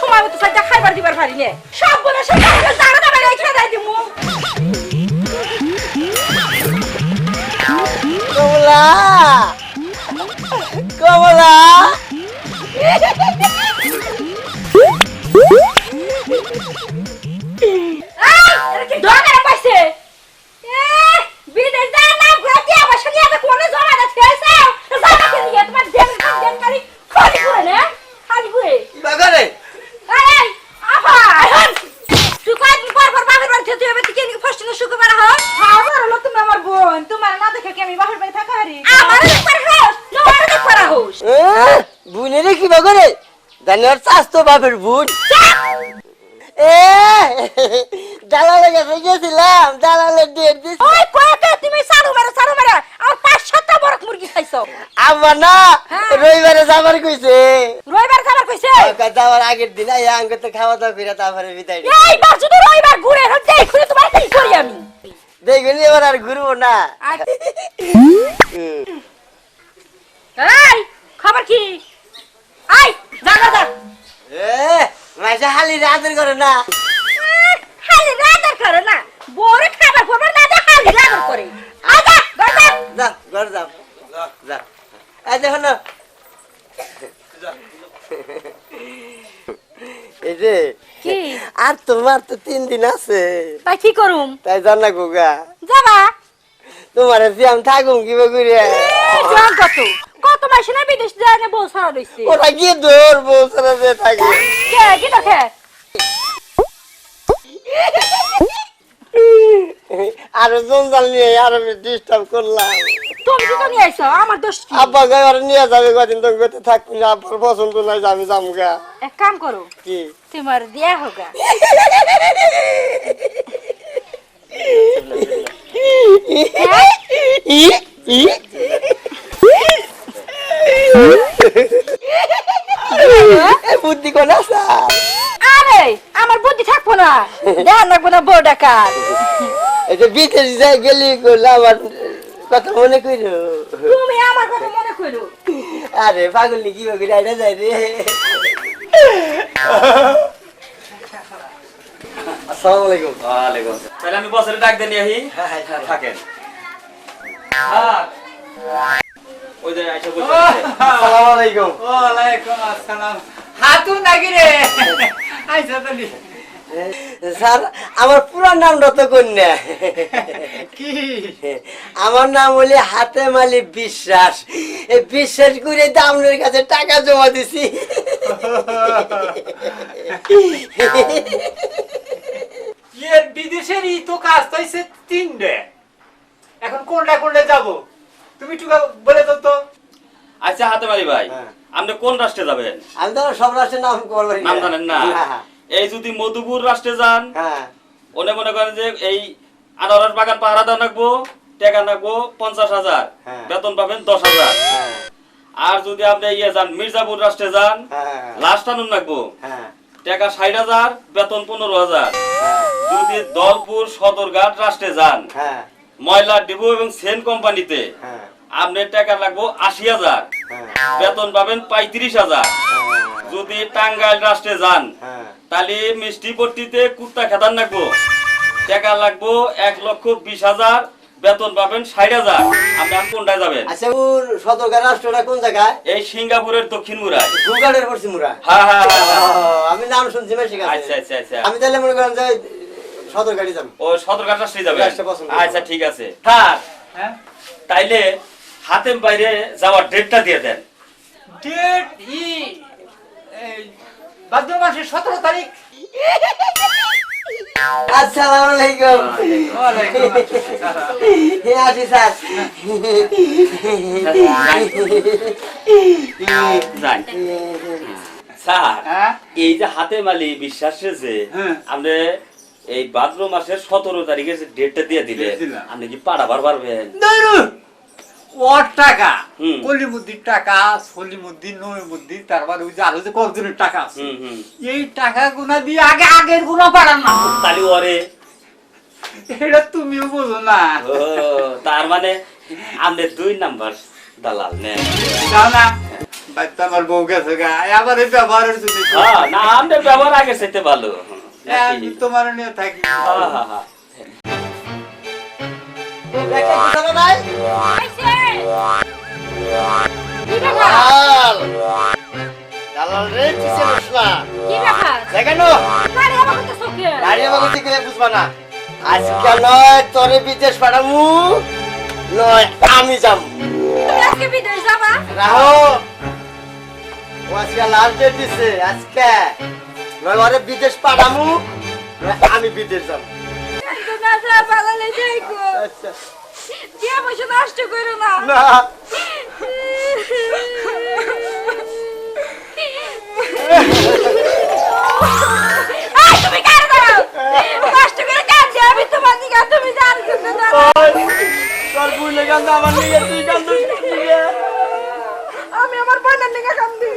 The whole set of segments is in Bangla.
তোমার মতো সাইডটা খাইবার দিবার পারি নে। সব বলে সব দাঁড়া দাঁড়া রেখে দেয় দিমু। কমলা! কমলা! বুনের কি বাগারে জানি ওর স্বাস্থ্য বাপের বুন এ দালালে কাছে গেছিলাম দালালে ডেট দিছি। ওই কয়েকে তুমি সারু মারো সারু মারো। আর পাঁচ সাতটা বড় মুরগি খাইছো। আমার না হ্যাঁ। রবিবারে যাবার কইছে। রবিবার যাবার কইছে? ওকে যাওয়ার আগের দিন আঙ্গ তো খাওয়া দাওয়া করে তারপরে বিদায় এই রবিবার ঘুরে তোমার কি করি আমি? দেখবেন এবার আর ঘুরবো না। এই খবর কি? আই এ হালি করে না। আহ, খালি করে না। বড় খাবার করবে না দে খালি রাজার করে। আজা গজা যা। এই দেখো না। এই যে কি? আর তোমার তো তিন দিন আছে। তাই কি করুম? তাই জানা গোগা যাবা? তোমার যে আমি থাকুম কিবা করে এই কত মাসে না বিদেশ যায় না বউ সারা রইছে ওরা কি দৌড় বৌসরা যে থাকে কে কি দেখে আরও জঞ্জাল নিয়ে আরও ডিস্টার্ব করলাম তুমি কি তো নিয়ে আইছো আমার দোষ কি আব্বা গায়ে আর নিয়ে যাবে কদিন তো গেতে থাকবি না আব্বার পছন্দ নাই যাবে যামগা এক কাম করো কি তোমার দিয়া হোগা ই ই বুদ্ধি কোন স্যার আরে আমার বুদ্ধি থাকব না। ধ্যান রাখব না বউ ডাকার এই যে বিদেশ যাই গেলি আমার কথা মনে করো তুমি আমার কথা মনে করো আরে পাগল নি কি যায় রে। আসসালামু আলাইকুম। ওয়ালাইকুম আসসালাম। তাহলে আমি বছরে ডাক দেনি আহি? হ্যাঁ, হ্যাঁ। থাকেন। থাক। ওই যে আইসা বসে আসসালামু আলাইকুম। ওয়ালাইকুম আসসালাম। হাতু নাকি রে আইসা তালি স্যার আমার পুরো নামটা তো কন্যা কি? আমার নাম হলে হাতে মালি বিশ্বাস। এই বিশ্বাস করে দামনের কাছে টাকা জমা দিছি। ইয়ে বিদেশের ই তো কাজ তো তিনটে। এখন কোনটা কোনটা যাব? তুমি একটু বলে দাও তো। আচ্ছা হাতে মারি ভাই হ্যাঁ। আপনি কোন রাষ্ট্রে যাবেন? আমি তো সব রাষ্ট্রের নাম করব নাম জানেন না? এই যদি মধুপুর রাষ্ট্রে যান হ্যাঁ। ওনে মনে করেন যে এই আনারস বাগান পাহারা দেওয়া টাকা পঞ্চাশ হাজার। হ্যাঁ। বেতন পাবেন দশ হাজার। হ্যাঁ। আর যদি আপনি ইয়ে যান মির্জাপুর রাষ্ট্রে যান হ্যাঁ। লাস্ট আনুন হ্যাঁ। টাকা ষাট হাজার বেতন পনেরো হাজার। হ্যাঁ। যদি দলপুর সদরঘাট রাষ্ট্রে যান হ্যাঁ। ময়লা ডিবু এবং সেন কোম্পানিতে হ্যাঁ। আপনার টাকা লাগবো আশি হাজার। হ্যাঁ। বেতন পাবেন পঁয়ত্রিশ হাজার। যদি টাঙ্গাইল রাষ্ট্রে যান হ্যাঁ। তাহলে মিষ্টি পট্টিতে কুর্তা খেতার লাগবো। টাকা লাগবো এক লক্ষ বিশ হাজার বেতন পাবেন ষাট হাজার। আপনি আর কোনটায় যাবেন? আচ্ছা ওর সদরকার রাষ্ট্রটা কোন জায়গায়? এই সিঙ্গাপুরের দক্ষিণ মুরায়। গুগাড়ের পড়ছি মুরা হ্যাঁ হ্যাঁ হ্যাঁ, হ্যাঁ। আমি নাম শুনছি বেশি আচ্ছা আচ্ছা আচ্ছা। আমি তাহলে মনে করেন যে সদর গাড়ি যাব। ও সদরঘাট রাষ্ট্রে যাবেন? রাষ্ট্রে আচ্ছা ঠিক আছে। থাক। হ্যাঁ? তাইলে হাতেম বাইরে যাওয়ার ডেটটা দিয়ে দেন। ডেট ই এই ভাদ্র মাসের সতেরো তারিখ। আসসালামু আলাইকুম। হে আসি স্যার। স্যার হ্যাঁ? এই যে হাতে মালি বিশ্বাসে যে হ্যাঁ। আপনি এই ভাদ্র মাসের সতেরো তারিখে ডেটটা দিয়ে দিলে আপনি কি পাড়াবার পারবেন? ধরুন ওর টাকা। কলিমুদ্দির টাকা সলিমুদ্দিন নইমুদ্দিন তারপর ওই যে আরও যে কতজনের টাকা আছে। এই টাকা গুনা দিয়ে আগে আগের গুনা পারান না। তালি ওরে। এটা তুমিও বোঝো না। তার মানে আপনি দুই নাম্বার দালাল না। বাচ্চা আমার বউ গেছে গা। আবার এই ব্যবহারের জন্য হ্যাঁ না আমাদের ব্যবহার আগে চাইতে ভালো। আমি তোমার নিয়ে থাকি। হ্যাঁ, হ্যাঁ, হ্যাঁ। দালাল। দালাল রে কি ব্যাপার? দেখানো? আমার বুঝবা না। আজকে নয় তোরে বিদেশ পাঠামু। নয় আমি যাম। তুমি আজকে বিদেশ যাবা? রাহো। ও আজকে লাস্ট ডেট দিছে আজকে। নয় ওরে বিদেশ পাঠামু। নয় আমি বিদেশ যাম। তো না যা পালালে যাই গো আচ্ছা। টিয়া পয়সা নষ্ট করো না না তুমি কার দাও নষ্ট করে কাঁদছে আমি তোমার দিকে তুমি জান কিন্তু দাও তোর বুঝলে কান্দ আমার নিয়ে তুই কান্দ আমি আমার বোনের দিকে কান্দি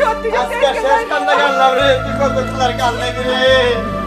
সত্যি শেষ কান্দা কান্দলাম রে তুই কত তোর কান্দে রে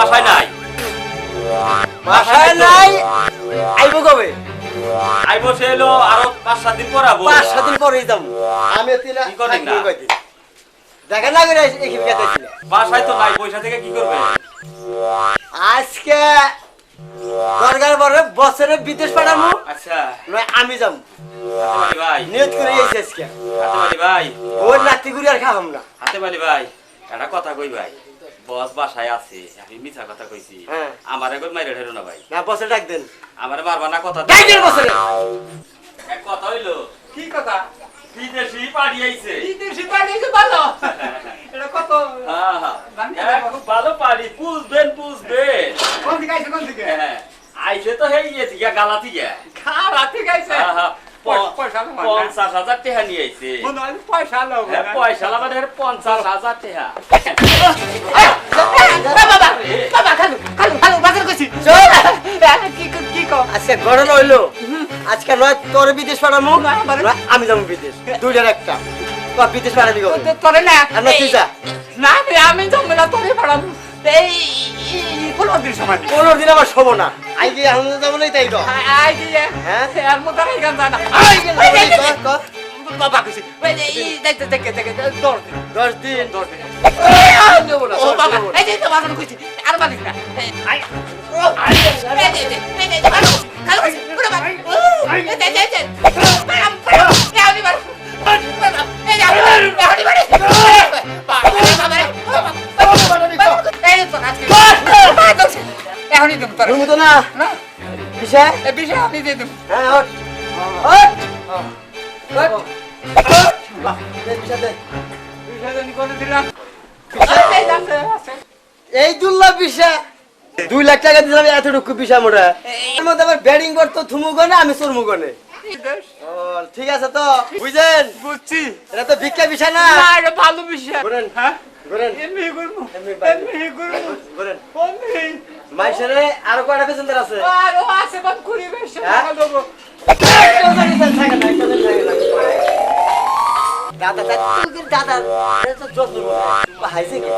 বাসায় নাই? বাসায় নাই? আইবো কবে? আই বসে এলো আরও পাঁচ সাত দিন পর আবো। পাঁচ সাত দিন পরেই যাব। আমি তিনা কি করেন না? দেখা না করে এখানে বাসায় তো নাই পয়সা থেকে কি করবে? আজকে দরকার পরে বছরে বিদেশ পাঠাবো আচ্ছা। নয় আমি যাব। ভাই। নিয়ত করে এসে আজকে। হাতে ভাই। ওর নাতি ঘুরি আর খাওয়াম না। হাতে ভাই। একটা কথা কই ভাই? বস বাসায় আছে। আমি মিছা কথা কইছি। হ্যাঁ। আমার একবার মাইরে ঢেরো না ভাই? না বছর ডাক দেন। আমারে মারবা না কথা ডাক দেন বছরে এক কথা হইল? কি কথা? বিদেশি পাড়ি আইছে। বিদেশি যে ভালো। এটা কত? হ্যাঁ, হ্যাঁ। খুব ভালো পারি বুঝবেন বুঝবেন কোন দিকে আইছে কোন দিকে? হ্যাঁ, আইছে তো হেই থেকে গালা থেকে খাওয়া ঠিক আছে হ্যাঁ, হ্যাঁ, প- পয়সা তো পঞ্চাশ হাজার টাকা নিয়ে আইছে। পয়সা হ্যাঁ, পয়সা লাগাতে পঞ্চাশ হাজার কো আজকে ঘটনা হইল আজকে নয় তোর বিদেশ পাঠাবো আমি যাব বিদেশ। দুইটার একটা। তো বিদেশ পাঠাবি তোরে না। না আমি জমে না তোরে এই পনেরো দিন। পনেরো শোবো না আই গিয়ে আনন্দ যাব নাই তাই তো আই- দিয়ে হ্যাঁ? এর মধ্যে এই গান জানা আই গিয়ে যাব নাই, কর, কর। বাবা কইছি ওই দেখতে দেখতে দেখতে দৌড় দিন দশ দিন দৌড় দিন আর ও বাবা এই যে তোমার কইছি আর মালিক না আই আই যে যে যে যে এখনই দেব তোর ঘুমো তো না? না। কিসে এই বিষয় আমি দিয়ে দেব। হ্যাঁ ওঠ। ওঠ। ওঠ। ওঠ। দে, পিছা দে। বিষয় জানি করে দিলাম এই দুল্লা দুই লাখ টাকা দিলাম এতটুকু পিসা মোটা। এর মধ্যে আবার ব্যাটিং করতো থুমু গনে আমি চুরমু গনে ও ঠিক আছে তো বুঝছেন বুঝছি। এটা তো ভিক্ষা পিসা না? এটা ভালো বিষয় ঘুরেন হ্যাঁ? ঘুরেন। এমনি করব এমনি করব ঘুরেন। মাইসের আরও কয়টা পেছনের আছে আরও আছে বাপ ঘুরি বেশ হ্যাঁ? টাকা দেবো দাদা দাদা দাদা যত্ন হাইছে কি